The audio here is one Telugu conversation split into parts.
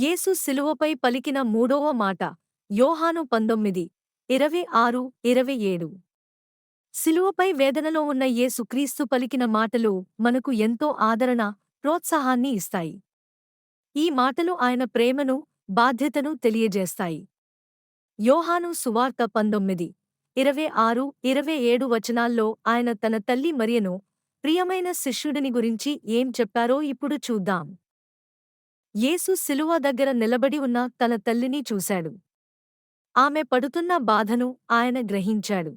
యేసు శిలువపై పలికిన మూడవ మాట యోహాను పంతొమ్మిది ఇరవై ఆరు ఇరవై ఏడు. శిలువపై వేదనలో ఉన్న యేసుక్రీస్తు పలికిన మాటలు మనకు ఎంతో ఆదరణ ప్రోత్సాహాన్ని ఇస్తాయి. ఈ మాటలు ఆయన ప్రేమను బాధ్యతను తెలియజేస్తాయి. యోహాను సువార్త పంతొమ్మిది ఇరవై ఆరు ఇరవై ఏడు వచనాల్లో ఆయన తన తల్లి మరియను ప్రియమైన శిష్యుడిని గురించి ఏం చెప్పారో ఇప్పుడు చూద్దాం. యేసు శిలువ దగ్గర నిలబడి ఉన్న తన తల్లిని చూశాడు. ఆమె పడుతున్న బాధను ఆయన గ్రహించాడు.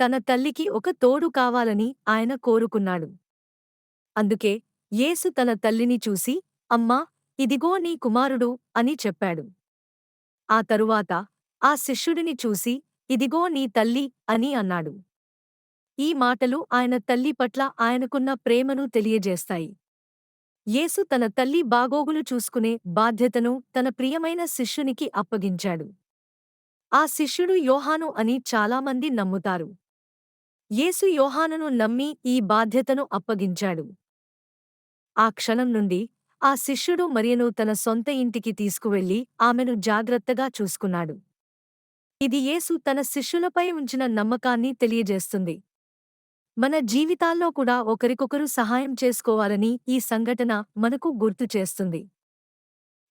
తన తల్లికి ఒక తోడు కావాలని ఆయన కోరుకున్నాడు. అందుకే యేసు తన తల్లిని చూసి అమ్మా ఇదిగో నీ కుమారుడు అని చెప్పాడు. ఆ తరువాత ఆ శిష్యుడిని చూసి ఇదిగో నీ తల్లి అని అన్నాడు. ఈ మాటలు ఆయన తల్లి పట్ల ఆయనకున్న ప్రేమను తెలియజేస్తాయి. యేసు తన తల్లి బాగోగులు చూసుకునే బాధ్యతను తన ప్రియమైన శిష్యునికి అప్పగించాడు. ఆ శిష్యుడు యోహాను అని చాలామంది నమ్ముతారు. యేసు యోహానును నమ్మి ఈ బాధ్యతను అప్పగించాడు. ఆ క్షణం నుండి ఆ శిష్యుడు మరియను తన సొంత ఇంటికి తీసుకువెళ్ళి ఆమెను జాగ్రత్తగా చూసుకున్నాడు. ఇది యేసు తన శిష్యులపై ఉంచిన నమ్మకాన్ని తెలియజేస్తుంది. మన జీవితాల్లో కూడా ఒకరికొకరు సహాయం చేసుకోవాలని ఈ సంఘటన మనకు గుర్తు చేస్తుంది.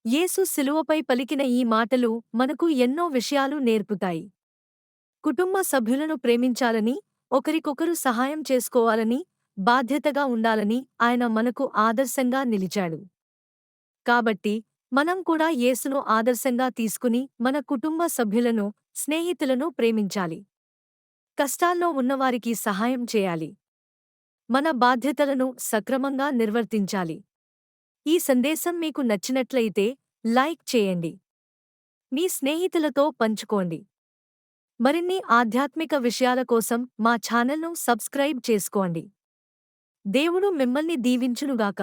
యేసు శిలువపై పలికిన ఈ మాటలు మనకు ఎన్నో విషయాలు నేర్పుతాయి. కుటుంబ సభ్యులను ప్రేమించాలని ఒకరికొకరు సహాయం చేసుకోవాలని బాధ్యతగా ఉండాలని ఆయన మనకు ఆదర్శంగా నిలిచాడు. కాబట్టి మనం కూడా యేసును ఆదర్శంగా తీసుకుని మన కుటుంబ సభ్యులను స్నేహితులను ప్రేమించాలి. కష్టాల్లో ఉన్నవారికి సహాయం చేయాలి. మన బాధ్యతలను సక్రమంగా నిర్వర్తించాలి. ఈ సందేశం మీకు నచ్చినట్లయితే లైక్ చేయండి. మీ స్నేహితులతో పంచుకోండి. మరిన్ని ఆధ్యాత్మిక విషయాల కోసం మా ఛానల్ను సబ్స్క్రైబ్ చేసుకోండి. దేవుడు మిమ్మల్ని దీవించునుగాక.